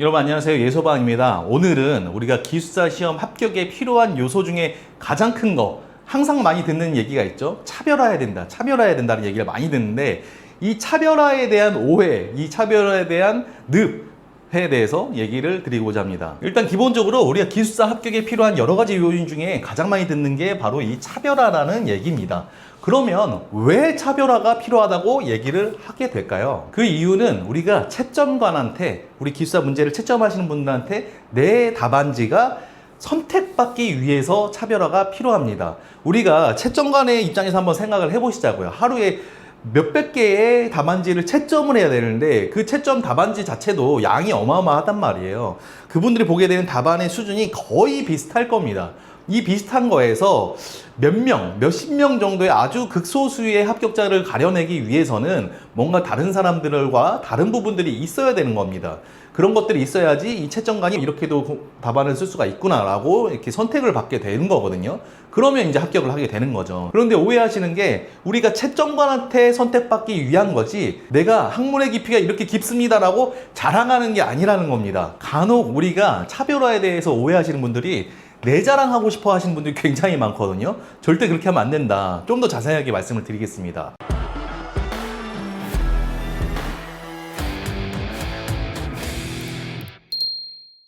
여러분 안녕하세요. 예소방입니다. 오늘은 우리가 기숙사 시험 합격에 필요한 요소 중에 가장 큰 거 항상 많이 듣는 얘기가 있죠? 차별화해야 된다 차별화해야 된다는 얘기를 많이 듣는데 이 차별화에 대한 오해 이 차별화에 대한 늪 에 대해서 얘기를 드리고자 합니다. 일단 기본적으로 우리가 기숙사 합격에 필요한 여러 가지 요인 중에 가장 많이 듣는 게 바로 이 차별화라는 얘기입니다 그러면 왜 차별화가 필요하다고 얘기를 하게 될까요? 그 이유는 우리가 채점관한테 우리 기숙사 문제를 채점하시는 분들한테 내 답안지가 선택받기 위해서 차별화가 필요합니다. 우리가 채점관의 입장에서 한번 생각을 해보시자고요. 하루에 몇백 개의 답안지를 채점을 해야 되는데 그 채점 답안지 자체도 양이 어마어마하단 말이에요. 그분들이 보게 되는 답안의 수준이 거의 비슷할 겁니다. 이 비슷한 거에서 몇 명, 몇십 명 정도의 아주 극소수의 합격자를 가려내기 위해서는 뭔가 다른 사람들과 다른 부분들이 있어야 되는 겁니다. 그런 것들이 있어야지 이 채점관이 이렇게도 고- 답안을 쓸 수가 있구나라고 이렇게 선택을 받게 되는 거거든요. 그러면 이제 합격을 하게 되는 거죠. 그런데 오해하시는 게 우리가 채점관한테 선택받기 위한 거지 내가 학문의 깊이가 이렇게 깊습니다라고 자랑하는 게 아니라는 겁니다. 간혹 우리가 차별화에 대해서 오해하시는 분들이 내 자랑하고 싶어 하시는 분들이 굉장히 많거든요. 절대 그렇게 하면 안 된다. 좀 더 자세하게 말씀을 드리겠습니다.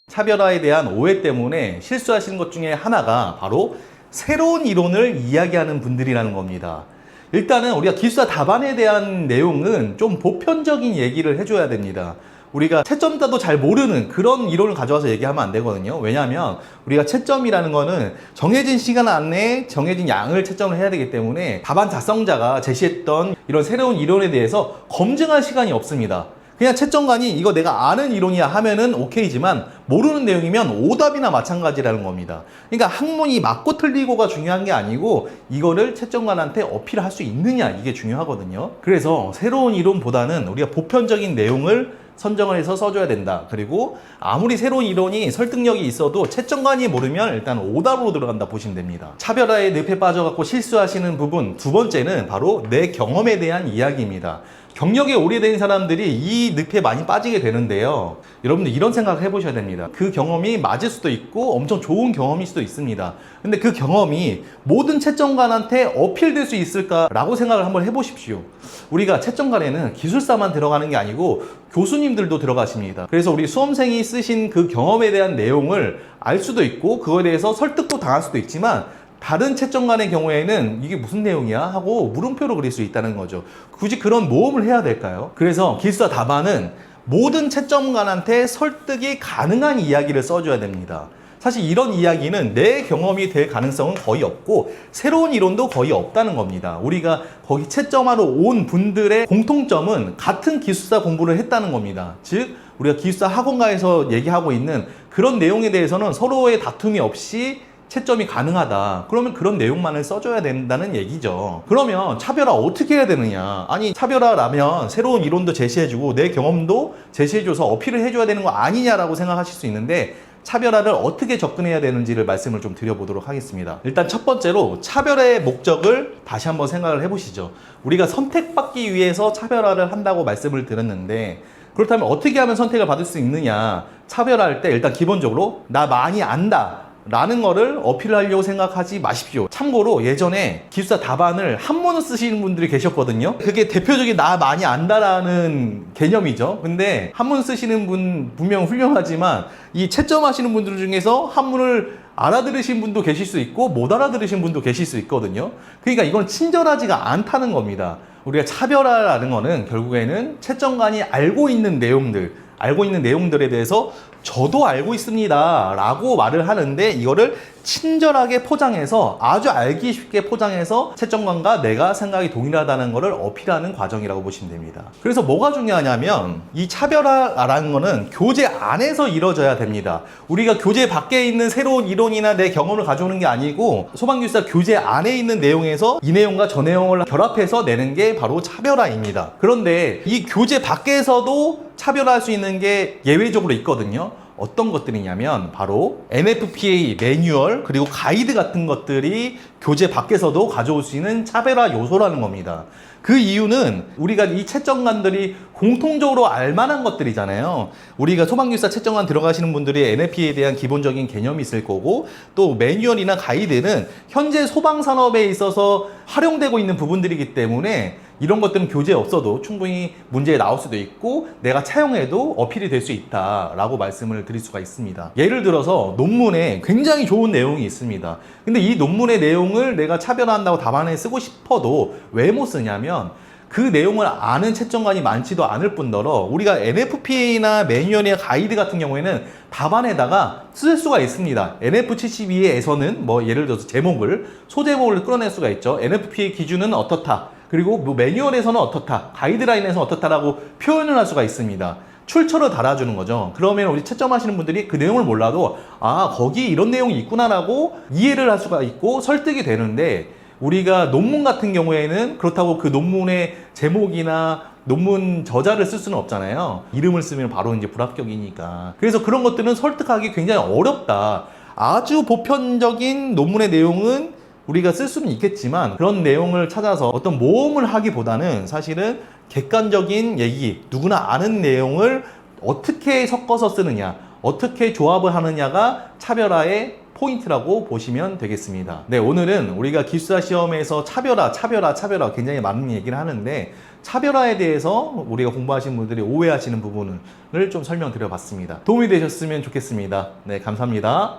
차별화에 대한 오해 때문에 실수하시는 것 중에 하나가 바로 새로운 이론을 이야기하는 분들이라는 겁니다. 일단은 우리가 기숙사 답안에 대한 내용은 좀 보편적인 얘기를 해줘야 됩니다. 우리가 채점자도 잘 모르는 그런 이론을 가져와서 얘기하면 안 되거든요. 왜냐하면 우리가 채점이라는 거는 정해진 시간 안에 정해진 양을 채점을 해야 되기 때문에 답안 작성자가 제시했던 이런 새로운 이론에 대해서 검증할 시간이 없습니다. 그냥 채점관이 이거 내가 아는 이론이야 하면은 오케이지만 모르는 내용이면 오답이나 마찬가지라는 겁니다. 그러니까 학문이 맞고 틀리고가 중요한 게 아니고 이거를 채점관한테 어필할 수 있느냐 이게 중요하거든요. 그래서 새로운 이론보다는 우리가 보편적인 내용을 선정을 해서 써줘야 된다. 그리고 아무리 새로운 이론이 설득력이 있어도 채점관이 모르면 일단 오답으로 들어간다 보시면 됩니다. 차별화의 늪에 빠져갖고 실수하시는 부분 두 번째는 바로 내 경험에 대한 이야기입니다. 경력이 오래된 사람들이 이 늪에 많이 빠지게 되는데요. 여러분들 이런 생각을 해보셔야 됩니다. 그 경험이 맞을 수도 있고 엄청 좋은 경험일 수도 있습니다. 근데 그 경험이 모든 채점관한테 어필될 수 있을까라고 생각을 한번 해보십시오. 우리가 채점관에는 기술사만 들어가는 게 아니고 교수님들도 들어가십니다. 그래서 우리 수험생이 쓰신 그 경험에 대한 내용을 알 수도 있고 그거에 대해서 설득도 당할 수도 있지만 다른 채점관의 경우에는 이게 무슨 내용이야 하고 물음표로 그릴 수 있다는 거죠. 굳이 그런 모험을 해야 될까요? 그래서 기숙사 답안은 모든 채점관한테 설득이 가능한 이야기를 써줘야 됩니다. 사실 이런 이야기는 내 경험이 될 가능성은 거의 없고 새로운 이론도 거의 없다는 겁니다. 우리가 거기 채점하러 온 분들의 공통점은 같은 기숙사 공부를 했다는 겁니다. 즉 우리가 기숙사 학원가에서 얘기하고 있는 그런 내용에 대해서는 서로의 다툼이 없이 채점이 가능하다. 그러면 그런 내용만을 써줘야 된다는 얘기죠. 그러면 차별화 어떻게 해야 되느냐? 아니, 차별화라면 새로운 이론도 제시해주고 내 경험도 제시해줘서 어필을 해줘야 되는 거 아니냐라고 생각하실 수 있는데 차별화를 어떻게 접근해야 되는지를 말씀을 좀 드려보도록 하겠습니다. 일단 첫 번째로 차별화의 목적을 다시 한번 생각을 해보시죠. 우리가 선택받기 위해서 차별화를 한다고 말씀을 드렸는데 그렇다면 어떻게 하면 선택을 받을 수 있느냐? 차별화할 때 일단 기본적으로 나 많이 안다. 라는 거를 어필하려고 생각하지 마십시오. 참고로 예전에 기숙사 답안을 한문을 쓰시는 분들이 계셨거든요. 그게 대표적인 나 많이 안다라는 개념이죠. 근데 한문 쓰시는 분 분명 훌륭하지만 이 채점하시는 분들 중에서 한문을 알아들으신 분도 계실 수 있고 못 알아들으신 분도 계실 수 있거든요. 그러니까 이건 친절하지가 않다는 겁니다. 우리가 차별화라는 거는 결국에는 채점관이 알고 있는 내용들, 알고 있는 내용들에 대해서 저도 알고 있습니다. 라고 말을 하는데 이거를 친절하게 포장해서 아주 알기 쉽게 포장해서 채점관과 내가 생각이 동일하다는 것을 어필하는 과정이라고 보시면 됩니다. 그래서 뭐가 중요하냐면 이 차별화라는 거는 교재 안에서 이루어져야 됩니다. 우리가 교재 밖에 있는 새로운 이론이나 내 경험을 가져오는 게 아니고 소방교사 교재 안에 있는 내용에서 이 내용과 저 내용을 결합해서 내는 게 바로 차별화입니다. 그런데 이 교재 밖에서도 차별화할 수 있는 게 예외적으로 있거든요. 어떤 것들이냐면 바로 NFPA 매뉴얼 그리고 가이드 같은 것들이 교재 밖에서도 가져올 수 있는 차별화 요소라는 겁니다. 그 이유는 우리가 이 채점관들이 공통적으로 알만한 것들이잖아요. 우리가 소방교사 채점관 들어가시는 분들이 NFP에 대한 기본적인 개념이 있을 거고 또 매뉴얼이나 가이드는 현재 소방 산업에 있어서 활용되고 있는 부분들이기 때문에 이런 것들은 교재에 없어도 충분히 문제에 나올 수도 있고 내가 차용해도 어필이 될 수 있다라고 말씀을 드릴 수가 있습니다. 예를 들어서 논문에 굉장히 좋은 내용이 있습니다. 근데 이 논문의 내용을 내가 차별화한다고 답안에 쓰고 싶어도 왜 못 쓰냐면 그 내용을 아는 채점관이 많지도 않을 뿐더러 우리가 NFPA나 매뉴얼이나 가이드 같은 경우에는 답안에다가 쓸 수가 있습니다. NF72에서는 뭐 예를 들어서 제목을 소제목을 끌어낼 수가 있죠. NFPA 기준은 어떻다. 그리고 뭐 매뉴얼에서는 어떻다. 가이드라인에서 어떻다라고 표현을 할 수가 있습니다. 출처를 달아주는 거죠. 그러면 우리 채점하시는 분들이 그 내용을 몰라도 아 거기 이런 내용이 있구나라고 이해를 할 수가 있고 설득이 되는데 우리가 논문 같은 경우에는 그렇다고 그 논문의 제목이나 논문 저자를 쓸 수는 없잖아요. 이름을 쓰면 바로 이제 불합격이니까. 그래서 그런 것들은 설득하기 굉장히 어렵다. 아주 보편적인 논문의 내용은 우리가 쓸 수는 있겠지만 그런 내용을 찾아서 어떤 모험을 하기보다는 사실은 객관적인 얘기, 누구나 아는 내용을 어떻게 섞어서 쓰느냐, 어떻게 조합을 하느냐가 차별화의 포인트라고 보시면 되겠습니다. 네, 오늘은 우리가 기숙사 시험에서 차별화, 차별화, 차별화 굉장히 많은 얘기를 하는데 차별화에 대해서 우리가 공부하시는 분들이 오해하시는 부분을 좀 설명드려 봤습니다. 도움이 되셨으면 좋겠습니다. 네, 감사합니다.